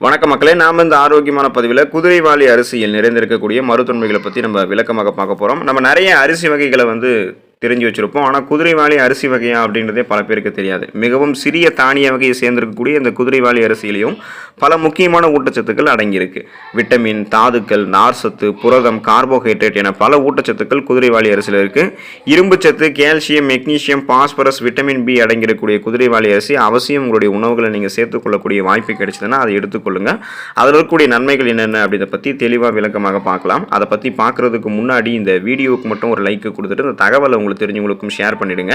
வணக்க மக்களே நாம் இந்த ஆரோக்கியமான பதிவில் குதிரைவாலி அரிசியில் நிறைந்திருக்கக்கூடிய மருத்துவமைகளை பற்றி நம்ம விளக்கமாக பார்க்க போகிறோம் நம்ம நிறைய அரிசி வகைகளை வந்து தெரிஞ்சு வச்சுருப்போம். ஆனால் குதிரைவாலி அரிசி வகையா அப்படின்றதே பல பேருக்கு தெரியாது. மிகவும் சிறிய தானிய வகையை சேர்ந்திருக்கக்கூடிய இந்த குதிரைவாலி அரிசியிலையும் பல முக்கியமான ஊட்டச்சத்துக்கள் அடங்கியிருக்கு. விட்டமின் தாதுக்கள் நார்சத்து புரதம் கார்போஹைட்ரேட் என பல ஊட்டச்சத்துக்கள் குதிரைவாலி அரிசியில் இருக்குது இரும்புச்சத்து calcium magnesium phosphorus vitamin B அடங்கியிருக்கக்கூடிய குதிரைவாலி அரிசி அவசியம் உங்களுடைய உணவுகளை நீங்கள் சேர்த்துக்கொள்ளக்கூடிய வாய்ப்பு கிடைச்சதுன்னா அதை எடுத்துக்கொள்ளுங்க அதில் இருக்கக்கூடிய நன்மைகள் என்னென்ன அப்படின்றத பற்றி தெளிவாக விளக்கமாக பார்க்கலாம். அதை பற்றி பார்க்குறதுக்கு முன்னாடி இந்த வீடியோவுக்கு மட்டும் ஒரு லைக் கொடுத்துட்டு இந்த தகவலை உங்களுக்கு தெரிஞ்சவங்களுக்கும் ஷேர் பண்ணிடுங்க.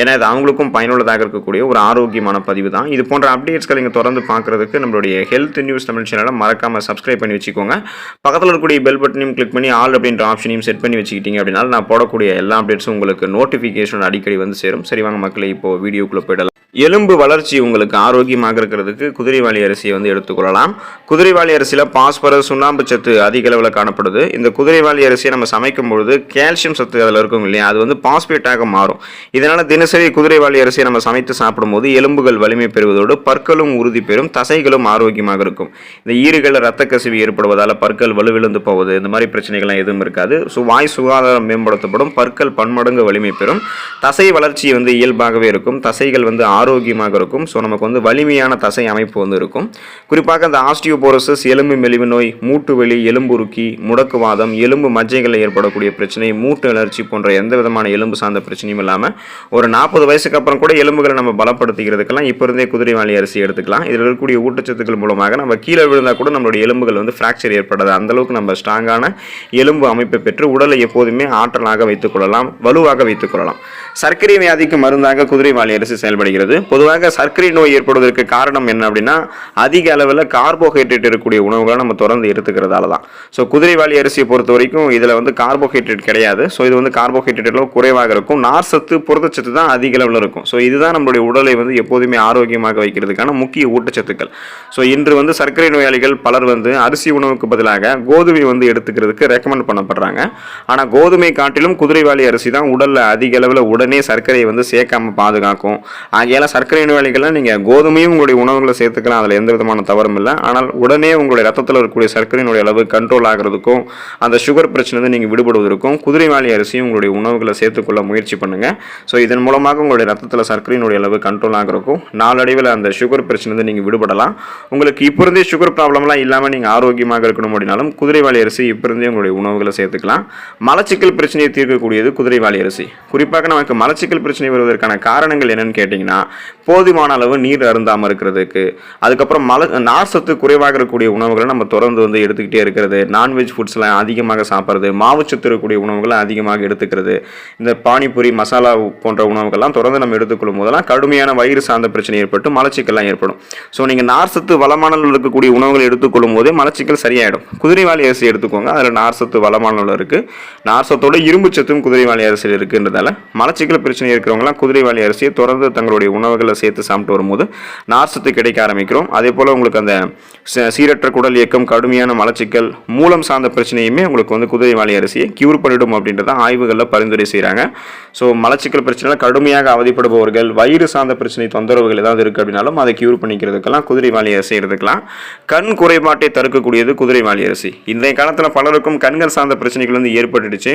ஏன்னா இது அவங்களுக்கும் பயனுள்ளதாக இருக்கக்கூடிய ஒரு ஆரோக்கியமான பதிவு தான். இது போன்ற அப்டேட்ஸ்களை நீங்கள் தொடர்ந்து பார்க்குறதுக்கு நம்மளுடைய ஹெல்த் நியூஸ் தமிழ் சேனலை மறக்காமல் சப்ஸ்கிரைப் பண்ணி வச்சுக்கோங்க. பக்கத்தில் இருக்கக்கூடிய பெல் பட்டனையும் கிளிக் பண்ணி ஆல் அப்படின்ற ஆப்ஷனையும் செட் பண்ணி வச்சுக்கிட்டீங்க அப்படின்னா நான் போடக்கூடிய எல்லா அப்டேட்ஸும் உங்களுக்கு நோட்டிஃபிகேஷன் அடிக்கடி வந்து சேரும். சரி வாங்க மக்களை இப்போ வீடியோக்குள்ளே போயிடலாம். எலும்பு வளர்ச்சி உங்களுக்கு ஆரோக்கியமாக இருக்கிறதுக்கு குதிரைவாலி அரிசியை வந்து எடுத்துக்கொள்ளலாம். குதிரைவாலி அரிசியில் பாஸ்பரஸ் சுண்ணாம்பு சத்து அதிக அளவில் காணப்படுது. இந்த குதிரைவாலி அரிசியை நம்ம சமைக்கும் பொழுது கால்சியம் சத்து அதில் இருக்கும் இல்லையா? அது வந்து பாஸ்பேட்டாக மாறும். இதனால் தினசரி குதிரைவாளி அரிசியை நம்ம சமைத்து சாப்பிடும்போது எலும்புகள் வலிமை பெறுவதோடு பற்களும் உறுதி பெறும் தசைகளும் ஆரோக்கியமாக இருக்கும். இந்த ஈறுகள் ரத்த கசிவு ஏற்படுவதால் பற்கள் வலுவிழந்து போவது இந்த மாதிரி பிரச்சனைகள்லாம் எதுவும் இருக்காது. ஸோ வாய் சுகாதாரம் மேம்படுத்தப்படும் பற்கள் பன்மடங்கு வலிமை பெறும். தசை வளர்ச்சி வந்து இயல்பாகவே இருக்கும் தசைகள் வந்து ஆரோக்கியமாக இருக்கும். ஸோ நமக்கு வந்து வலிமையான தசை அமைப்பு வந்து இருக்கும். குறிப்பாக அந்த ஆஸ்டியோபோரோசஸ் எலும்பு மெலிவு நோய் மூட்டு வலி எலும்புருக்கி முடக்குவாதம் எலும்பு மஜ்ஜைகளில் ஏற்படக்கூடிய பிரச்சனை மூட்டு அலர்ச்சி போன்ற எந்த விதமான எலும்பு சார்ந்த பிரச்சனையும் இல்லாமல் ஒரு நாற்பது வயசுக்கு அப்புறம் கூட எலும்புகளை நம்ம பலப்படுத்திக்கிறதுக்கெல்லாம் இப்போ இருந்தே குதிரைவாலி அரிசி எடுத்துக்கலாம். இதில் இருக்கக்கூடிய ஊட்டச்சத்துக்கள் மூலமாக நம்ம கீழே விழுந்தால் கூட நம்மளுடைய எலும்புகள் வந்து ஃப்ராக்சர் ஏற்படாது. அந்த அளவுக்கு நம்ம ஸ்ட்ராங்கான எலும்பு அமைப்பை பெற்று உடலை எப்போதுமே ஆற்றலாக வைத்துக் கொள்ளலாம் வலுவாக வைத்துக் கொள்ளலாம். சர்க்கரை வியாதிக்கு மருந்தாக குதிரைவாலி அரிசி செயல்படுகிறது. பொதுவாக சர்க்கரை நோய் ஏற்படுவதற்கு காரணம் என்ன அப்படின்னா அதிக அளவில் கார்போஹைட்ரேட் இருக்கக்கூடிய உணவுகளை நம்ம தொடர்ந்து எடுத்துக்கிறதால தான் ஸோ குதிரைவாலி அரிசியை பொறுத்த வரைக்கும் இதில் வந்து கார்போஹைட்ரேட் கிடையாது. ஸோ இது வந்து கார்போஹைட்ரேட் குறை குறைவாக இருக்கும். நார்சத்து புரதச்சத்து தான் அதிக அளவில் இருக்கும். ஸோ இதுதான் நம்மளுடைய உடலை வந்து எப்போதுமே ஆரோக்கியமாக வைக்கிறதுக்கான முக்கிய ஊட்டச்சத்துக்கள். ஸோ இன்று வந்து சர்க்கரை நோயாளிகள் பலர் வந்து அரிசி உணவுக்கு பதிலாக கோதுமை வந்து எடுத்துக்கிறதுக்கு ரெக்கமெண்ட் பண்ணப்படுறாங்க. ஆனால் கோதுமை காட்டிலும் குதிரைவாலி அரிசி தான் உடலில் அதிக அளவில் உடனே சர்க்கரையை வந்து சேர்க்காம பாதுகாக்கும். ஆகையால் சர்க்கரை நோயாளிகள்லாம் நீங்கள் கோதுமையும் உங்களுடைய உணவுகளை சேர்த்துக்கலாம். அதில் எந்த விதமான தவறும் இல்லை. ஆனால் உடனே உங்களுடைய ரத்தத்தில் இருக்கக்கூடிய சர்க்கரையினுடைய அளவு கண்ட்ரோல் ஆகிறதுக்கும் அந்த சுகர் பிரச்சனை வந்து நீங்கள் விடுபடுவதற்கும் குதிரைவாலி அரிசியும் உங்களுடைய உணவுகளை எடுத்துக்கொள்ள முயற்சி பண்ணுங்கள் ஸோ இதன் மூலமாக உங்களுடைய ரத்தத்தில் சர்க்கரையினுடைய அளவு கண்ட்ரோல் ஆகிறதுக்கும் நாளடைவில் அந்த சுகர் பிரச்சனை நீங்கள் விடுபடலாம். உங்களுக்கு இப்போ இருந்தே சுகர் ப்ராப்ளம்லாம் இல்லாமல் நீங்கள் ஆரோக்கியமாக இருக்கணும் அப்படின்னாலும் குதிரைவாலி அரிசி இப்போ இருந்தே உங்களுடைய உணவுகளை சேர்த்துக்கலாம். மலச்சிக்கல் பிரச்சனையை தீர்க்கக்கூடியது குதிரைவாலி அரிசி. குறிப்பாக நமக்கு மலச்சிக்கல் பிரச்சனை வருவதற்கான காரணங்கள் என்னென்னு கேட்டிங்கன்னா போதுமான அளவு நீர் அருந்தாமல் இருக்கிறதுக்கு அதுக்கப்புறம் மல நார் சத்து குறைவாக இருக்கக்கூடிய உணவுகளை நம்ம தொடர்ந்து வந்து எடுத்துக்கிட்டே இருக்கிறது. நான்வெஜ் ஃபுட்ஸ்லாம் அதிகமாக சாப்பிட்றது மாவுச்சத்து இருக்கக்கூடிய உணவுகளை அதிகமாக எடுத்துக்கிறது. இந்த பானிபூரி மசாலா போன்ற உணவுகள்லாம் தொடர்ந்து நம்ம எடுத்துக்கொள்ளும் போதெல்லாம் கடுமையான வயிறு சார்ந்த பிரச்சனை ஏற்பட்டு மலச்சிக்கல்லாம் ஏற்படும். ஸோ நீங்கள் நார்சத்து வளமான இருக்கக்கூடிய உணவுகளை எடுத்துக்கொள்ளும் போதே மலச்சிக்கல் சரியாயிடும். குதிரைவாலி அரிசி எடுத்துக்கோங்க. அதில் நார்சத்து வளமான இருக்குது நார்சத்தோட இரும்பு சத்தும் குதிரைவாலி அரிசியில் இருக்குன்றதால மலச்சிக்கல் பிரச்சனை இருக்கிறவங்களாம் குதிரைவாலி அரிசியை தொடர்ந்து தங்களுடைய உணவுகளை சேர்த்து சாப்பிட்டு வரும்போது நார்சத்து கிடைக்க ஆரம்பிக்கிறோம். அதே போல் உங்களுக்கு அந்த ச- சீரற்ற குடல் இயக்கம் கடுமையான மலச்சிக்கல் மூலம் சார்ந்த பிரச்சனையுமே உங்களுக்கு வந்து குதிரைவாலி அரிசியை கியூர் பண்ணிடும் அப்படின்றத ஆய்வுகளில் பரிந்துரை செய்கிறாங்க ஸோ மலச்சிக்கல் பிரச்சனை கடுமையாக அவதிப்படுபவர்கள் வயிறு சார்ந்த பிரச்சனை தொந்தரவுகள் ஏதாவது இருக்குது அப்படின்னாலும் அதை கியூர் பண்ணிக்கிறதுக்கெல்லாம் குதிரைவாலி அரிசி எடுத்துக்கலாம் கண் குறைபாட்டை தடுக்கக்கூடியது குதிரைவாலி அரிசி. இன்றைய காலத்தில் பலருக்கும் கண்கள் சார்ந்த பிரச்சனைகள் வந்து ஏற்பட்டுடுச்சு.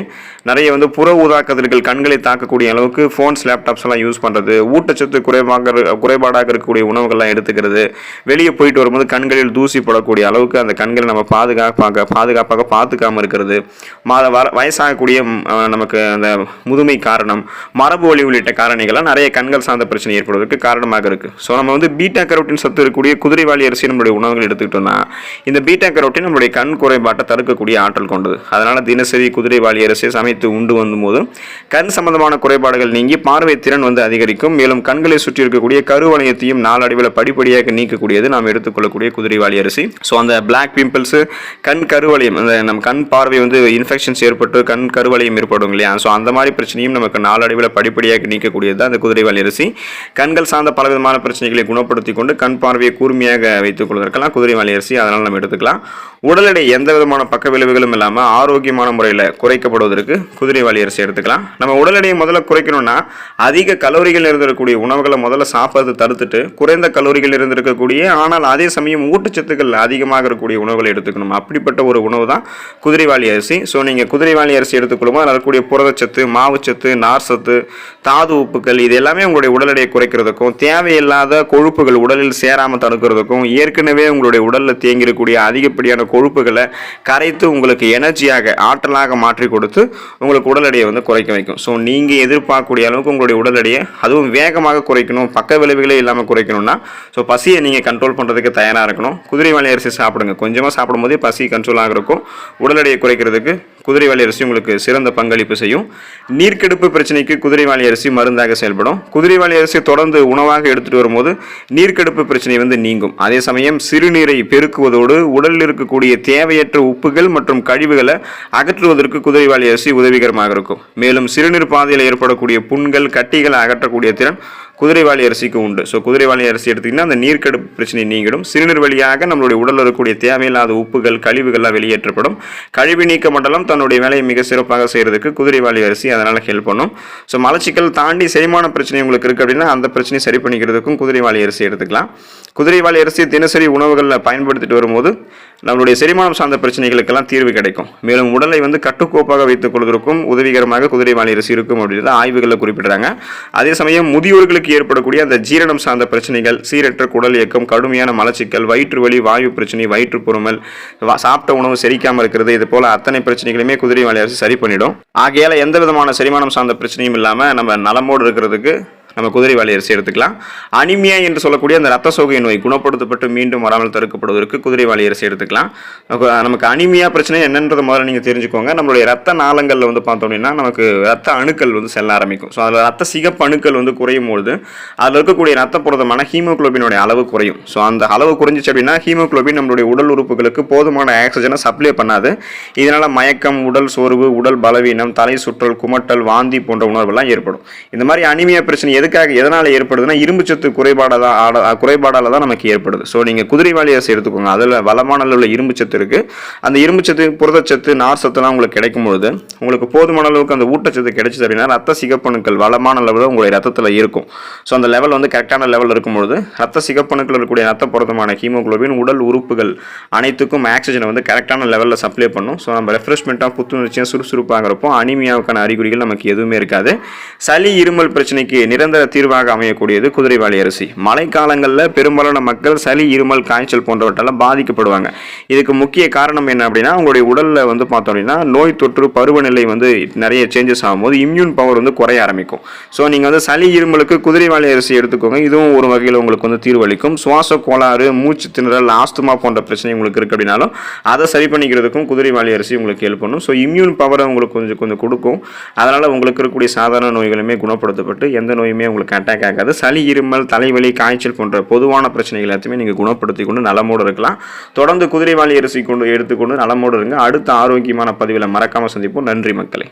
நிறைய வந்து புற ஊதா கதிர்கள் கண்களை தாக்கக்கூடிய அளவுக்கு ஃபோன்ஸ் லேப்டாப்ஸ் எல்லாம் யூஸ் பண்ணுறது ஊட்டச்சத்து குறைவாக குறைபாடாக இருக்கக்கூடிய உணவுகள்லாம் எடுத்துக்கிறது. வெளியே போயிட்டு வரும்போது கண்களில் தூசி போடக்கூடிய அளவுக்கு அந்த கண்களை நம்ம பாதுகாப்பாக பாதுகாப்பாக பார்த்துக்காம இருக்கிறது. மாத வர வயசாகக்கூடிய நமக்கு அந்த முதுமை காரணம். மரபு வழி உள்ளிட்ட காரணிகள்லாம் நிறைய கண்கள் சார்ந்த பிரச்சனை ஏற்படுவதற்கு காரணமாக இருக்குது ஸோ நம்ம வந்து பீட்டா கரோட்டின் சத்து இருக்கக்கூடிய குதிரைவாளி அரிசி நம்மளுடைய உணவுகள் எடுத்துக்கிட்டோம்னா இந்த பீட்டா கரோட்டின் நம்மளுடைய கண் குறைபாட்டை தடுக்கக்கூடிய ஆற்றல் கொண்டது. அதனால் தினசரி குதிரைவாளி அரிசியை சமைத்து உண்டு வந்தபோது கண் சம்பந்தமான குறைபாடுகள் நீங்கி பார்வை திறன் வந்து அதிகரிக்கும். மேலும் கண்களை சுற்றி இருக்கக்கூடிய கருவளையத்தையும் நாளடைவில் படிப்படியாக நீக்கக்கூடியது நாம் எடுத்துக்கொள்ளக்கூடிய குதிரைவாளி அரிசி. ஸோ அந்த பிளாக் பிம்பிள்ஸு கண் கருவளையம் அந்த நம்ம கண் பார்வை வந்து இன்ஃபெக்ஷன்ஸ் ஏற்பட்டு கண் கருவளையம் ஏற்படும் இல்லையா? ஸோ அந்த மாதிரி பிரச்சனையும் நமக்கு நாளடைவில் படிப்படியாக நீக்கக்கூடியது தான் அந்த குதிரைவாலி அரிசி. கண்கள் சார்ந்த பலவிதமான பிரச்சனைகளை குணப்படுத்தி கொண்டு கண் பார்வையை கூர்மையாக வைத்துக் கொள்வதற்கெல்லாம் குதிரைவாலி அரிசி அதனால் நம்ம எடுத்துக்கலாம். உடல் எடை எந்த விதமான பக்க விளைவுகளும் இல்லாமல் ஆரோக்கியமான முறையில் குறைக்கப்படுவதற்கு குதிரைவாலி அரிசி எடுத்துக்கலாம். நம்ம உடல் எடையை முதல்ல குறைக்கணும்னா அதிக கலோரிகள் இருந்திருக்கக்கூடிய உணவுகளை முதல்ல சாப்பிட்றது தடுத்துட்டு குறைந்த கலோரிகள் இருந்திருக்கக்கூடிய ஆனால் அதே சமயம் ஊட்டச்சத்துக்கள் அதிகமாக இருக்கக்கூடிய உணவுகளை எடுத்துக்கணும். அப்படிப்பட்ட ஒரு உணவு தான் குதிரைவாலி அரிசி. ஸோ நீங்கள் குதிரைவாலி அரிசி எடுத்துக்கொள்ளும்போது அதில் இருக்கக்கூடிய புரதச்சத்து மா மாவுச்சத்து நார் சத்து தாது உப்புக்கள் இது எல்லாமே உங்களுடைய உடல் எடையை குறைக்கிறதுக்கும் தேவையில்லாத கொழுப்புகள் உடலில் சேராமல் தடுக்கிறதுக்கும் ஏற்கனவே உங்களுடைய உடலில் தேங்கியிருக்கக்கூடிய அதிகப்படியான கொழுப்புகளை கரைத்து உங்களுக்கு எனர்ஜியாக ஆற்றலாக மாற்றி கொடுத்து உங்களுக்கு உடல் எடையை வந்து குறைக்க வைக்கும். ஸோ நீங்கள் எதிர்பார்க்கக்கூடிய அளவுக்கு உங்களுடைய உடல் எடையை அதுவும் வேகமாக குறைக்கணும் பக்க விளைவுகளே இல்லாமல் குறைக்கணும்னா ஸோ பசியை நீங்கள் கண்ட்ரோல் பண்ணுறதுக்கு தயாராக இருக்கணும். குதிரைவாலி அரிசி சாப்பிடுங்க. கொஞ்சமாக சாப்பிடும்போதே பசி கண்ட்ரோலாக இருக்கும் உடல் எடையை குறைக்கிறதுக்கு குதிரைவாலி அரிசி உங்களுக்கு சிறந்த பங்களிப்பு செய்யும். நீர்க்கெடுப்பு பிரச்சனைக்கு குதிரைவாலி அரிசி மருந்தாக செயல்படும். குதிரைவாலி அரிசி தொடர்ந்து உணவாக எடுத்துகிட்டு வரும்போது நீர்க்கெடுப்பு பிரச்சனை வந்து நீங்கும். அதே சமயம் சிறுநீரை பெருக்குவதோடு உடலில் இருக்கக்கூடிய தேவையற்ற உப்புகள் மற்றும் கழிவுகளை அகற்றுவதற்கு குதிரைவாலி அரிசி உதவிகரமாக இருக்கும். மேலும் சிறுநீர் பாதையில் ஏற்படக்கூடிய புண்கள் கட்டிகளை அகற்றக்கூடிய திறன் குதிரைவாலி அரிசிக்கு உண்டு. ஸோ குதிரைவாலி அரிசி எடுத்திங்கன்னா அந்த நீர்க்கடுப்பு பிரச்சனை நீங்கிடும். சிறுநீர் வழியாக நம்மளுடைய உடலில் இருக்கக்கூடிய தேவையில்லாத உப்புகள் கழிவுகள்லாம் வெளியேற்றப்படும். கழிவு நீக்க மண்டலம் தன்னுடைய வேலையை மிக சிறப்பாக செய்கிறதுக்கு குதிரைவாலி அரிசி அதனால் ஹெல்ப் பண்ணும். ஸோ மலச்சிக்கல் தாண்டி செரிமான பிரச்சனை உங்களுக்கு இருக்குது அப்படின்னா அந்த பிரச்சனையை சரி பண்ணிக்கிறதுக்கும் குதிரைவாலி அரிசி எடுத்துக்கலாம். குதிரைவாலி அரிசி தினசரி உணவுகளில் பயன்படுத்திட்டு வரும்போது நம்மளுடைய செரிமானம் சார்ந்த பிரச்சனைகளுக்கெல்லாம் தீர்வு கிடைக்கும். மேலும் உடலை வந்து கட்டுக்கோப்பாக வைத்துக் கொள்வதற்கும் உதவிகரமாக குதிரைவாலி அரிசி இருக்கும் அப்படின்றத ஆய்வுகளில் குறிப்பிடுறாங்க. அதே சமயம் முதியோர்களுக்கு ஏற்படக்கூடிய அந்த ஜீரணம் சார்ந்த பிரச்சனைகள் சீரற்ற குடல் இயக்கம் கடுமையான மலச்சிக்கல் வயிற்று வலி வாயு பிரச்சனை வயிற்று பொறுமல் சாப்பிட்ட உணவு செரிக்காமல் இருக்கிறது இது போல அத்தனை பிரச்சனைகளுமே குதிரைவாலி அரிசி சரி பண்ணிடும். ஆகையால எந்த விதமான செரிமானம் சார்ந்த பிரச்சனையும் இல்லாமல் நம்ம நலமோடு இருக்கிறதுக்கு நம்ம குதிரைவாலி அரிசி எடுத்துக்கலாம். அனிமியா என்று சொல்லக்கூடிய அந்த ரத்த சோகை நோய் குணப்படுத்தப்பட்டு மீண்டும் வராமல் தடுக்கப்படுவதற்கு குதிரைவாலி அரிசி எடுத்துக்கலாம். நமக்கு- அனிமியா பிரச்சனை என்னன்றது முதல்ல நீங்கள் தெரிஞ்சுக்கோங்க. நம்மளுடைய ரத்த நாளங்களில் வந்து பார்த்தோம் அப்படின்னா நமக்கு ரத்த அணுக்கள் வந்து செல்ல ஆரம்பிக்கும். ஸோ அதில் ரத்த சிகப்பு அணுக்கள் வந்து குறையும் பொழுது அதில் இருக்கக்கூடிய ரத்த புரதமான ஹீமோகுளோபினுடைய அளவு குறையும். ஸோ அந்த அளவு குறைஞ்சிச்சு அப்படின்னா ஹீமோகுளோபின் நம்மளுடைய உடல் உறுப்புகளுக்கு போதுமான ஆக்சிஜனை சப்ளை பண்ணாது. இதனால் மயக்கம் உடல் சோர்வு உடல் பலவீனம் தலை சுற்றல் குமட்டல் வாந்தி போன்ற உணர்வுலாம் ஏற்படும். இந்த மாதிரி அனிமியா பிரச்சனை எதுக்காக எதனால் ஏற்படுதுன்னா இரும்புச்சத்து குறைபாடாக தான் குறைபாடால் தான் நமக்கு ஏற்படுது. ஸோ நீங்கள் குதிரைவாலி அரிசி எடுத்துக்கோங்க அதில் வளமான அளவில் இரும்புச்சத்து இருக்குது அந்த இரும்புச்சத்து புரதச்சத்து நார் சத்துலாம் உங்களுக்கு கிடைக்கும் பொழுது உங்களுக்கு போதுமான அளவுக்கு அந்த ஊட்டச்சத்து கிடைச்சது அப்படின்னா ரத்த சிகப்பணுக்கள் வளமான அளவில் உங்களுடைய ரத்தத்தில் இருக்கும். ஸோ அந்த லெவல் வந்து கரெக்டான லெவல் இருக்கும்பொழுது ரத்த சிகப்பணுக்கள் இருக்கக்கூடிய ரத்த புரதமான ஹீமோகுளோபின் உடல் உறுப்புகள் அனைத்துக்கும் ஆக்சிஜனை வந்து கரெக்டான லெவலில் சப்ளை பண்ணும். ஸோ நம்ம ரெஃப்ரெஷ்மெண்ட்டாக புத்துணர்ச்சியாக சுறுசுறுப்பாக இருப்போம். அனிமியாவுக்கான அறிகுறிகள் நமக்கு எதுவுமே இருக்காது. சளி இருமல் பிரச்சனைக்கு நிரந்தர தீர்வாக அமையக்கூடியது குதிரைவாலி அரிசி. மழைக்காலங்களில் பெரும்பாலான மக்கள் சளி இருமல் காய்ச்சல் போன்றவற்றால் பாதிக்கப்படுவாங்க. இதுக்கு முக்கிய காரணம் என்ன அப்படின்னா உங்களுடைய உடலில் வந்து பார்த்தோம் அப்படின்னா நோய் தொற்று பருவநிலை வந்து நிறைய சேஞ்சஸ் ஆகும்போது இம்யூன் பவர் வந்து குறைய ஆரம்பிக்கும். ஸோ நீங்கள் வந்து சளி இருமலுக்கு குதிரைவாலி அரிசி எடுத்துக்கோங்க. இதுவும் ஒரு வகையில் உங்களுக்கு வந்து தீர்வளிக்கும். சுவாச கோளாறு மூச்சு திணறல் ஆஸ்துமா போன்ற பிரச்சனை உங்களுக்கு இருக்குது அப்படின்னாலும் அதை சரி பண்ணிக்கிறதுக்கும் குதிரைவாலி அரிசி உங்களுக்கு ஹெல்ப் பண்ணும். ஸோ இம்யூன் பவரை உங்களுக்கு கொஞ்சம் கொஞ்சம் கொடுக்கும். அதனால் உங்களுக்கு இருக்கக்கூடிய சாதாரண நோய்களுமே குணப்படுத்தப்பட்டு எந்த நோயுமே உங்களுக்கு அட்டாக் ஆகாது? சளி இருமல் தலைவலி காய்ச்சல் போன்ற பொதுவான பிரச்சனைகள் எல்லாத்தையுமே நீங்கள் குணப்படுத்தி கொண்டு நலமோடு இருக்கலாம். தொடர்ந்து குதிரைவாலி அரிசி கொண்டு எடுத்துக்கொண்டு நலமோடு இருங்க. அடுத்த ஆரோக்கியமான பதிவில் மறக்காமல் சந்திப்போம். நன்றி மக்களே.